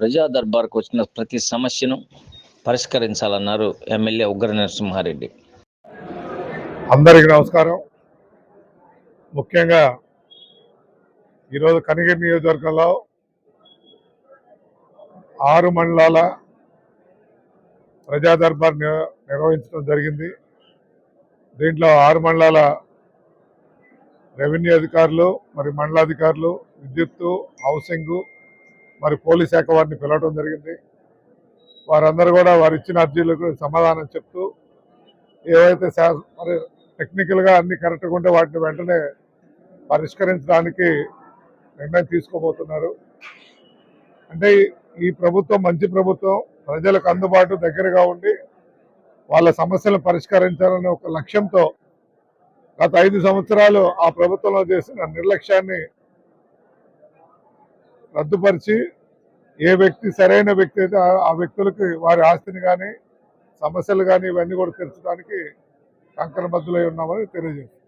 ప్రజా దర్బార్కు వచ్చిన ప్రతి సమస్యను పరిష్కరించాలన్నారు ఎమ్మెల్యే ఉగ్ర నరసింహారెడ్డి. అందరికీ నమస్కారం. ముఖ్యంగా ఈరోజు కనిగిరి నియోజకవర్గంలో ఆరు మండలాల ప్రజా దర్బార్ నిర్వహించడం జరిగింది. దీంట్లో ఆరు మండలాల రెవెన్యూ అధికారులు మరి మండలాధికారులు విద్యుత్తు హౌసింగ్ మరి పోలీస్ శాఖ వారిని పిలవడం జరిగింది. వారందరూ కూడా వారు ఇచ్చిన అర్జీలకు సమాధానం చెప్తూ ఏవైతే మరి టెక్నికల్గా అన్ని కరెక్ట్గా ఉంటే వాటిని వెంటనే పరిష్కరించడానికి నిర్ణయం తీసుకోబోతున్నారు. అంటే ఈ ప్రభుత్వం మంచి ప్రభుత్వం ప్రజలకు అందుబాటు దగ్గరగా ఉండి వాళ్ళ సమస్యలను పరిష్కరించాలనే ఒక లక్ష్యంతో గత ఐదు సంవత్సరాలు ఆ ప్రభుత్వంలో చేసిన నిర్లక్ష్యాన్ని రద్దుపరిచి ఏ వ్యక్తి సరైన వ్యక్తి అయితే ఆ- వ్యక్తులకు వ్యక్తులకి వారి ఆస్తిని కానీ సమస్యలు కానీ ఇవన్నీ కూడా తెరచడానికి కంకర బద్దులై ఉన్నామని తెలియజేస్తాం